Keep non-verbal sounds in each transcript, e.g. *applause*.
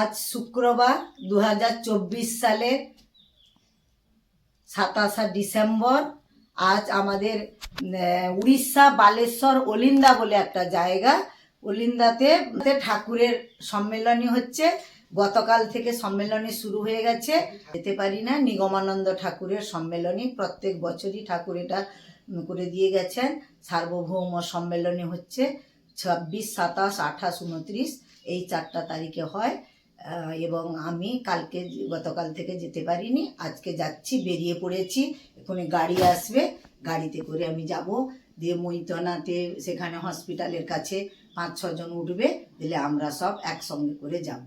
আজ শুক্রবার দু সালের সাতাশা ডিসেম্বর। আজ আমাদের উড়িষ্যা বালেশ্বর অলিন্দা বলে একটা জায়গা। অলিন্দাতে ঠাকুরের সম্মেলনী হচ্ছে। গতকাল থেকে সম্মেলনী শুরু হয়ে গেছে। যেতে পারি না, নিগমানন্দ ঠাকুরের সম্মেলনী। প্রত্যেক বছরই ঠাকুর এটা করে দিয়ে গেছেন। সার্বভৌম সম্মেলনী হচ্ছে। ছাব্বিশ, সাতাশ, আঠাশ, উনত্রিশ, এই চারটা তারিখে হয়। এবং আমি কালকে গতকাল থেকে যেতে পারিনি, আজকে যাচ্ছি, বেরিয়ে পড়েছি এখানে গাড়ি আসবে, গাড়িতে করে আমি যাব। দিয়ে মৈতনাতে সেখানে হসপিটালের কাছে পাঁচ ছজন উঠবে, দিলে আমরা সব একসঙ্গে করে যাব।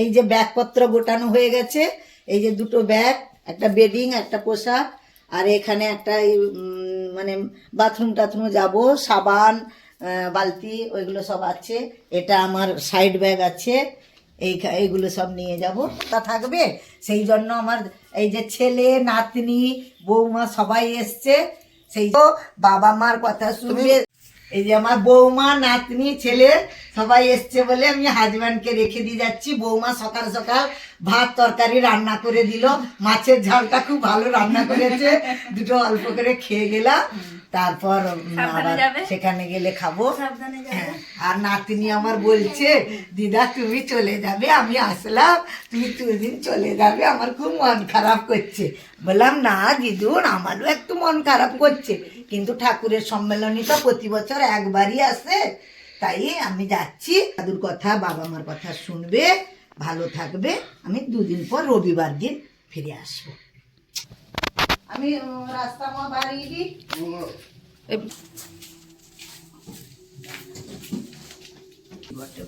এই যে ব্যাগপত্র গোটানো হয়ে গেছে, এই যে দুটো ব্যাগ, একটা বেডিং, একটা পোশাক, আর এখানে একটা মানে বাথরুম টাথরুমে যাব, সাবান বালতি, ওইগুলো সব আছে। এটা আমার সাইড ব্যাগ আছে এই এইগুলো সব নিয়ে যাব। তা থাকবে। সেই জন্য আমার এই যে ছেলে নাতনি বৌমা সবাই এসছে। সেই তো বাবা মার কথা শুনবে। এই যে আমার বৌমা নাতনি ছেলে সবাই এসছে বলে আমি হাজব্যান্ডকে রেখে দিয়ে যাচ্ছি। বৌমা সকাল সকাল ভাত তরকারি রান্না করে দিল। মাছের ঝালটা খুব ভালো রান্না করেছে। দুটো অল্প করে খেয়ে গেলাম। তারপর আবার সেখানে গেলে খাব। হ্যাঁ, আর নাতিনি আমার বলছে দিদা তুমি চলে যাবে আমি আসলাম। তুমি দুদিন চলে যাবে আমার খুব মন খারাপ করছে। বললাম না দিদুন আমারও একটু মন খারাপ করছে। কিন্তু ঠাকুরের সম্মেলনী তো প্রতি বছর একবারই আসে। তাই আমি যাচ্ছি। দাদুর কথা বাবা মার কথা শুনবে ভালো থাকবে। আমি দুদিন পর রবিবার দিন ফিরে আসব। আমি রাস্তা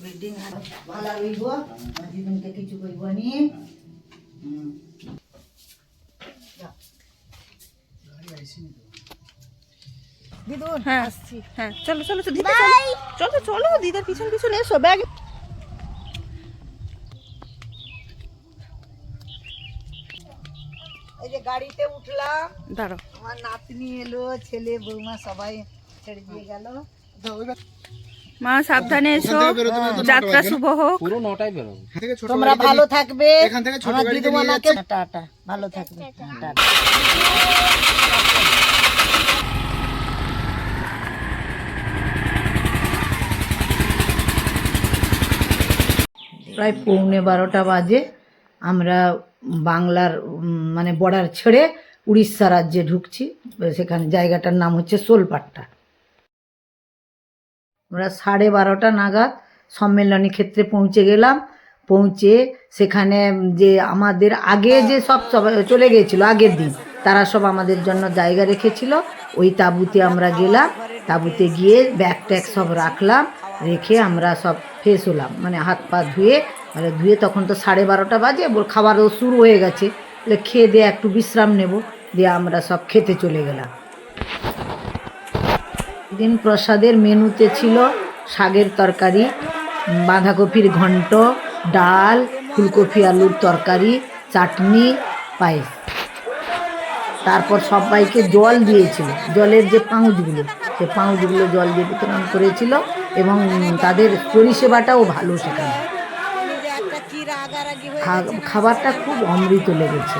বিল্ডিং ভালো হইব। জীবনকে কিছু কইব নি। দিদুন হ্যাঁ হ্যাঁ চলো চলো চলো চলো চলো চলো দিদার পিছন পিছন এসো ব্যাগ এই যে গাড়িতে উঠলাম। দাঁড়াও। আমার নাতনি এলো ছেলে বৌমা সবাই ছেড়ে দিয়ে গেল। মা সাবধানে এসো। যাত্রা শুভ হোক। পুরো নটায় বেরোবো। তোমরা ভালো থাকবে। এখান থেকে ছোট নিয়ে দিদিমানাকে টাটা ভালো থাকবে। টাটা। প্রায় পৌনে বারোটা বাজে। আমরা বাংলার মানে বর্ডার ছেড়ে উড়িষ্যা রাজ্যে ঢুকছি। সেখানে জায়গাটার নাম হচ্ছে সোলপাট্টা। আমরা সাড়ে বারোটা নাগাদ সম্মেলনী ক্ষেত্রে পৌঁছে গেলাম। পৌঁছে সেখানে যে আমাদের আগে যে সব চলে গিয়েছিল, আগের দিন, তারা সব আমাদের জন্য জায়গা রেখেছিল। ওই তাঁবুতে আমরা গেলাম। তাঁবুতে গিয়ে ব্যাগ ট্যাগ সব রাখলাম। রেখে আমরা সব ফ্রেশ হলাম। মানে হাত পা ধুয়ে মানে ধুয়ে তখন তো সাড়ে বারোটা বাজে ওর খাবারও শুরু হয়ে গেছে। বলে খেয়ে দিয়ে একটু বিশ্রাম নেব, দিয়ে আমরা সব খেতে চলে গেলাম। দিন প্রসাদের মেনুতে ছিল শাকের তরকারি, বাঁধাকপির ঘন্ট, ডাল, ফুলকপি আলুর তরকারি, চাটনি, পায়েস। তারপর সবাইকে জল দিয়েছিল, জলের যে পাউচগুলো, সে পাউচগুলো জল দিয়ে বিতরণ করেছিল এবং তাদের পরিষেবাটাও ভালো সেখানে। খাবারটা খুব অমৃত লেগেছে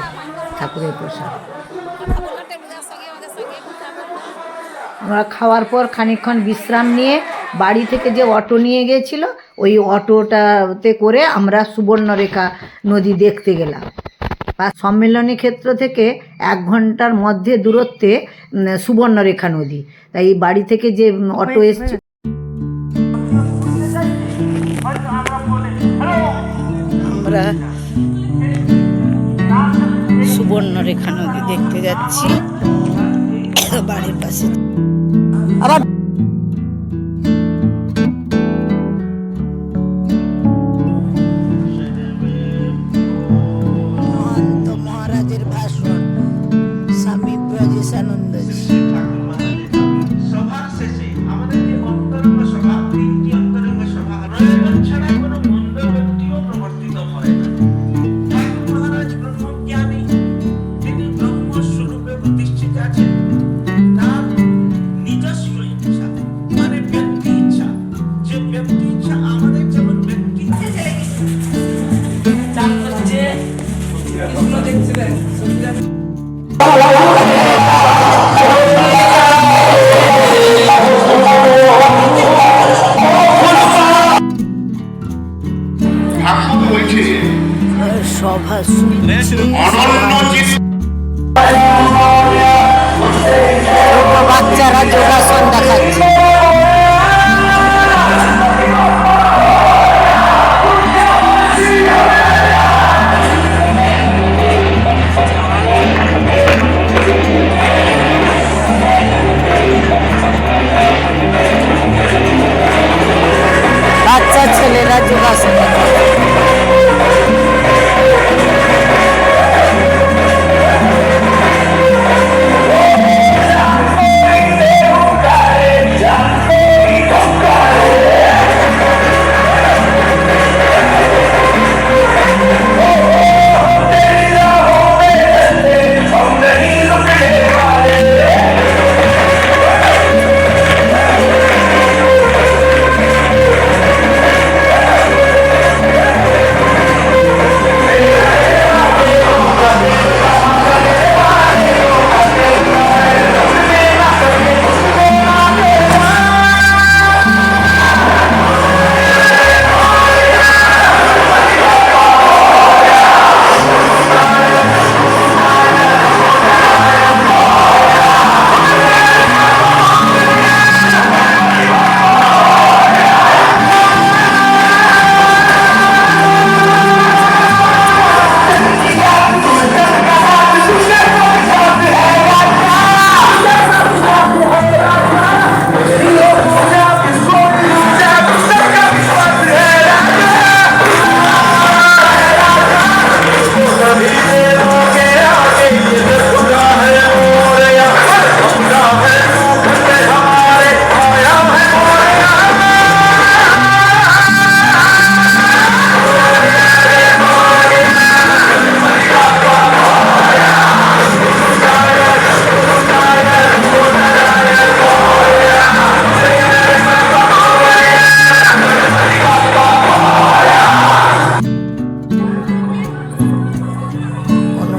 ঠাকুরের প্রসাদ। আমরা খাওয়ার পর খানিকক্ষণ বিশ্রাম নিয়ে বাড়ি থেকে যে অটো নিয়ে গিয়েছিল ওই অটোটাতে করে আমরা সুবর্ণরেখা নদী দেখতে গেলাম। আর সম্মেলনী ক্ষেত্র থেকে এক ঘণ্টার মধ্যে দূরত্বে সুবর্ণরেখা নদী। তাই বাড়ি থেকে যে অটো এসছে আমরা সুবর্ণরেখা নদী দেখতে যাচ্ছি। বাড়ির পাশে। আবার মহারাজের ভাষণ স্বামী ব্রজেশানন্দজি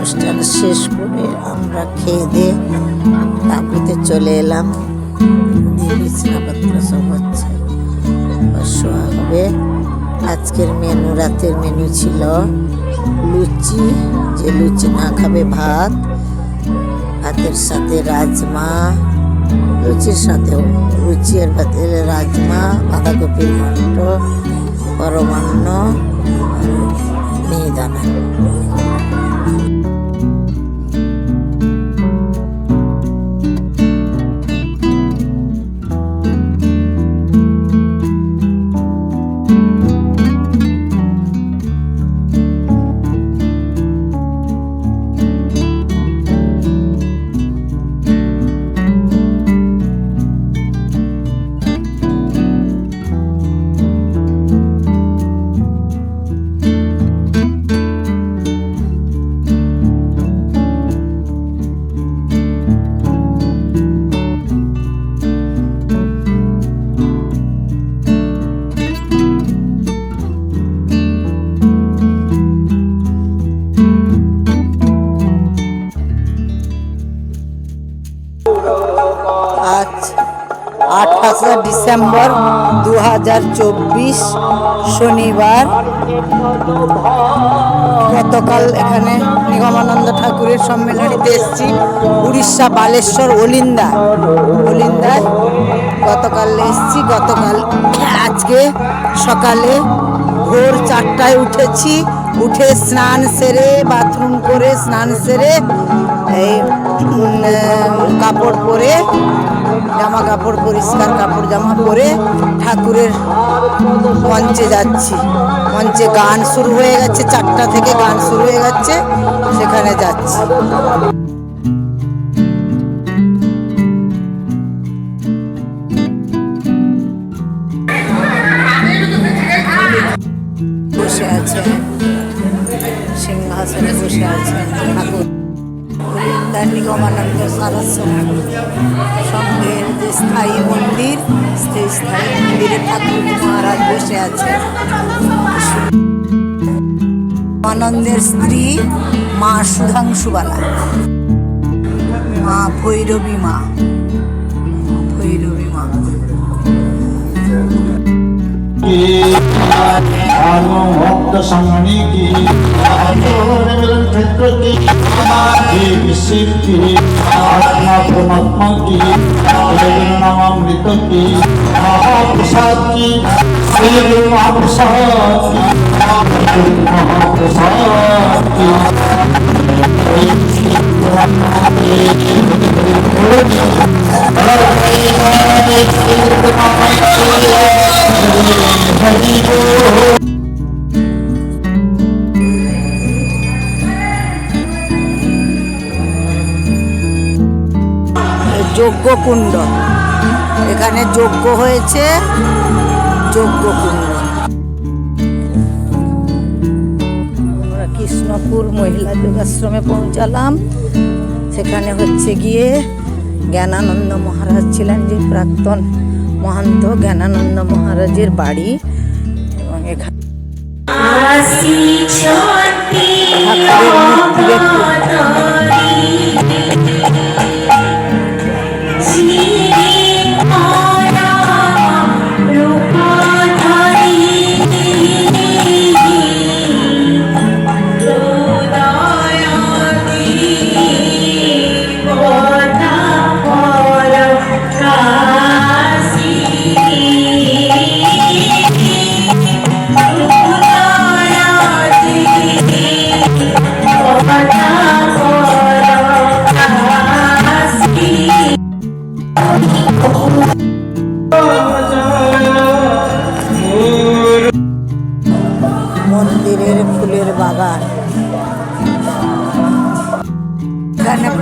অনুষ্ঠান শেষ করে আমরা খেয়ে দিয়ে তাপিতে চলে এলাম। বিছনাপত্র সব হচ্ছে শোয়া হবে। আজকের মেনু রাতের মেনু ছিল লুচি। যে লুচি না খাবে ভাত, ভাতের সাথে রাজমা, লুচির সাথেও লুচি আর ভাতের রাজমা, বাঁধাকপির ঘন্ট পরমান্ন মিহিদানা আজ আঠাশে ডিসেম্বর দু হাজার চব্বিশ শনিবার। গতকাল এখানে নিগমানন্দ ঠাকুরের সম্মেলনীতে এসেছি। উড়িষ্যা বালেশ্বর ওলিন্দা ওলিন্দায় গতকাল এসেছি। গতকাল আজকে সকালে ভোর চারটায় উঠেছি। উঠে স্নান সেরে, বাথরুম করে, স্নান সেরে এই কাপড় পরে, জামা কাপড়, পরিষ্কার কাপড় জামা পরে ঠাকুরের মঞ্চে যাচ্ছি। মঞ্চে গান শুরু হয়ে গেছে, চারটা থেকে গান শুরু হয়ে যাচ্ছে সেখানে যাচ্ছি। বসে আছে, সিংহাসনে বসে আছে ঠাকুর। গোবিন্দা নিগমানন্দ সারস্বত সঙ্গের যে স্থায়ী মন্দির, সেই স্থায়ী মন্দিরে ঠাকুর মহারাজ বসে আছে আনন্দের স্ত্রী মা সুধাংশুবালা, মা ভৈরবী মা ভৈরবী মা। ভক্ত সম্মানী কি মিলন ক্ষেত্র কি শিব কি আত্মা পরমাত্মা কি নামামৃত কি মহাপ্রসাদ কি শ্রী মহাপ্রসাদ কি মহাপ্রসাদ কি যজ্ঞ কুণ্ড এখানে যজ্ঞ হয়েছে যজ্ঞ কুণ্ড আমরা কৃষ্ণপুর মহিলা যোগাশ্রমে পৌঁছালাম। সেখানে হচ্ছে গিয়ে জ্ঞানানন্দ মহারাজ ছিলেন যে প্রাক্তন মহান্ত জ্ঞানানন্দ মহারাজের বাড়ি। এবং এখানে ঠাকুরের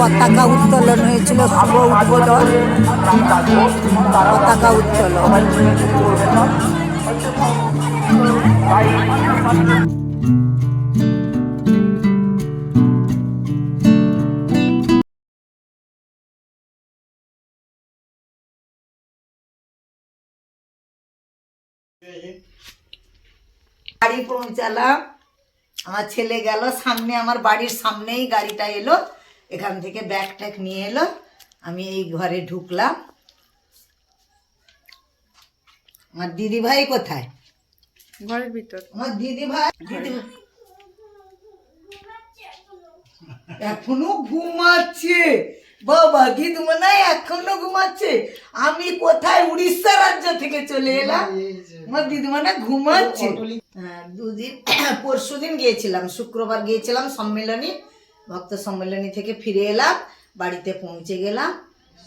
পতাকা উত্তোলন হয়েছিল, শুভ উদ্বোধন। পতাকা উত্তোলন। বাড়ি পৌঁছালাম। আমার ছেলে গেল, সামনে, আমার বাড়ির সামনেই গাড়িটা এলো। এখান থেকে ব্যাগ ট্যাগ নিয়ে এলো। আমি এই ঘরে ঢুকলাম। আমার দিদি ভাই কোথায়? ঘরের ভিতর। আমার দিদি ভাই দিদি এখনও ঘুমাচ্ছে। বাবা দিদি মনে হয় এখনও ঘুমাচ্ছে। আমি কোথায়? উড়িষ্যা রাজ্য থেকে চলে এলাম। আমার দিদি মানে ঘুমাচ্ছে। হ্যাঁ, দুদিন *coughs* পরশু দিন গিয়েছিলাম শুক্রবার গিয়েছিলাম সম্মেলনী। ভক্ত সম্মেলনী থেকে ফিরে এলাম, বাড়িতে পৌঁছে গেলাম।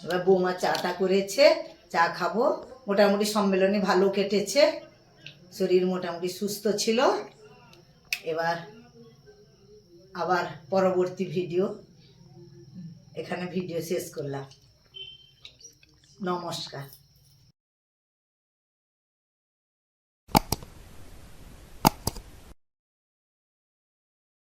এবার বৌমা চাটা করেছে, চা খাব। মোটামুটি সম্মেলনী ভালো কেটেছে, শরীর মোটামুটি সুস্থ ছিল। এবার আবার পরবর্তী ভিডিও, এখানে ভিডিও শেষ করলাম। নমস্কার।